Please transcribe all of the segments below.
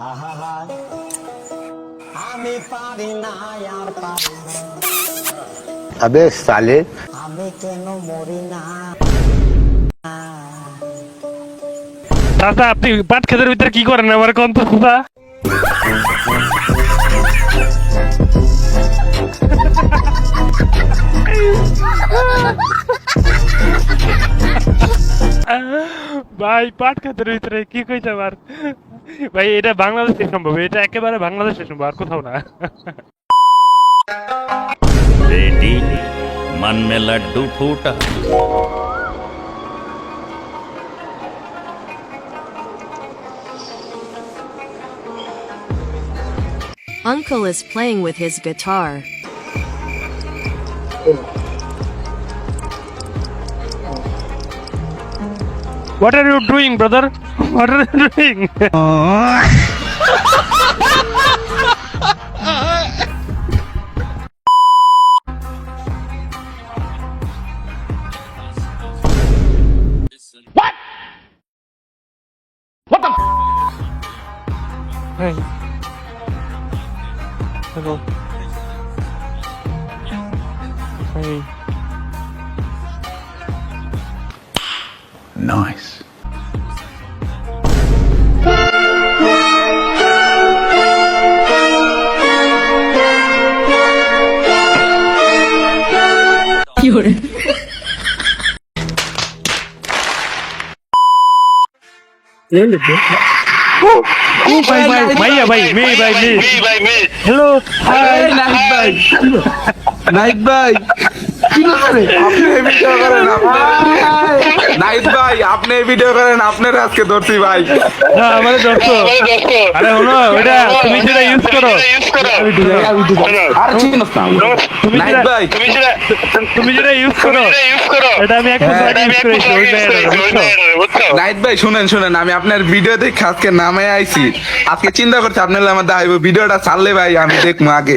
আহা আমি পারি না আর পারি আবে সালে। আমি কেন মরি না? চাচা আপনি পাট খেতের ভিতরে কি করেন? আমার কোন তো চাচা ভাই পাট খাতের ভিতরে কি কইছে আমার ভাই এটা বাংলাদেশে সম্ভব এটা একেবারে বাংলাদেশে সম্ভব আর কোথাও না बेटी मन में लड्डू फूटा Uncle is playing with his guitar. What are you doing, brother? What are you doing? what? What the? Hey. Hello. Hey. Nice. Oh, ভাই ভাই ভাইয়া ভাই ভাই মেয়ে হ্যালো হাই নাইক ভাই। নাইক ভাই আপনি ভিডিও করেন নাইক ভাই আপনি এই ভিডিও করেন আপনার আজকে ধরছি ভাই। হ্যাঁ আমাদের দোস্ত আরে হলো ওটা তুমি যেটা ইউজ করো। আর চিনস না। তুমি যেটা তুমি যেটা ইউজ করো এটা আমি এক ইউজ করেছি ওই মেয়েটা বুঝছ? নাইট ভাই শুনেন শুনেন আমি আপনার ভিডিও দেখে আজকে নামে আইছি। আজকে চিন্তা করছি আপনার আমার দাইব ভিডিওটা ছাড়লে ভাই আমি দেখব আগে।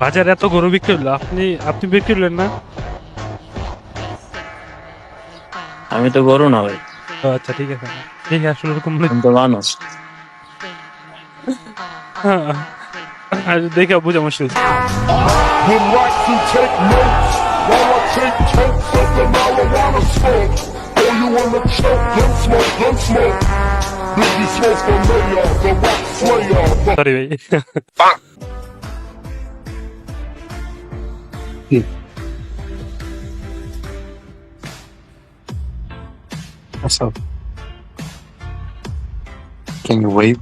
বাজার এত গরু বিক্রি হলো আপনি আপনি বিক্রি করলেন না? আমি তো গরু না ভাই। আচ্ছা ঠিক আছে। ঠিক আছে আসলে ওরকম তো মানুষ। হ্যাঁ, আচ্ছা, দেখে বুঝা মুশকিল। সরি ভাই की What's up? Can you wave?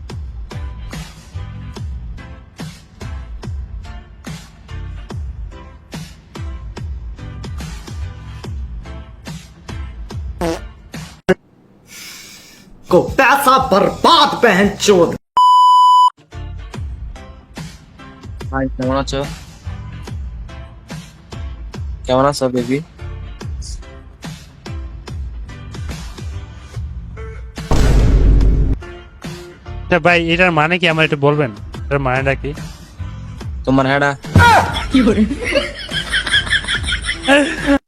को पैसा बर्बाद पहन चोद Hi, what's up? কেমন আছো বেবি? ভাই এটার মানে কি? আমার একটু বলবেন? এটার মানেটা কি? তোমার হ্যাডা।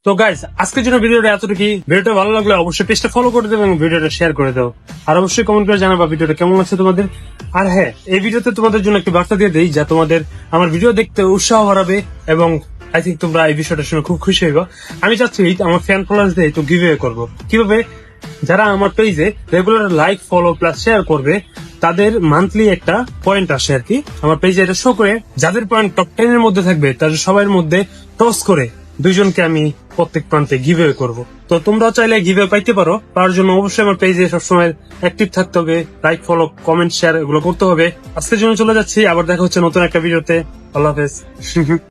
তো গাইস আজকের জন্য ভিডিওটা এতটুকু ভিডিওটা ভালো লাগলে অবশ্যই পেজটা ফলো করে দেবে এবং ভিডিওটা শেয়ার করে দাও। আর অবশ্যই কমেন্ট করে জানাবা ভিডিওটা কেমন লাগছে তোমাদের। আর হ্যাঁ এই ভিডিওতে তোমাদের জন্য একটি বার্তা দিয়ে দেই যা তোমাদের আমার ভিডিও দেখতে উৎসাহ বাড়াবে এবং আই থিঙ্ক তোমরা এই বিষয়টা শুনে খুব খুশি হইব। আমি চাচ্ছি আমার ফ্যান ফলোয়ার্স দিয়ে একটু গিভ করব। কীভাবে? যারা আমার পেজে regular like follow plus share করবে, তাদের মান্থলি একটা পয়েন্ট আসে আর কি। আমার পেজে এটা শো করে, যাদের পয়েন্ট টপ টেন এর মধ্যে থাকবে তাদের সবার মধ্যে টস করে, দুইজনকে আমি প্রত্যেক প্রান্তে গিভে করব। তো তোমরাও চাইলে গিভে পাইতে পারো তার জন্য অবশ্যই আমার পেজে সবসময় অ্যাক্টিভ থাকতে হবে লাইক ফলো কমেন্ট শেয়ার এগুলো করতে হবে। আজকের জন্য চলে যাচ্ছি, আবার দেখা হচ্ছে নতুন একটা ভিডিওতে আল্লাহ হাফেজ।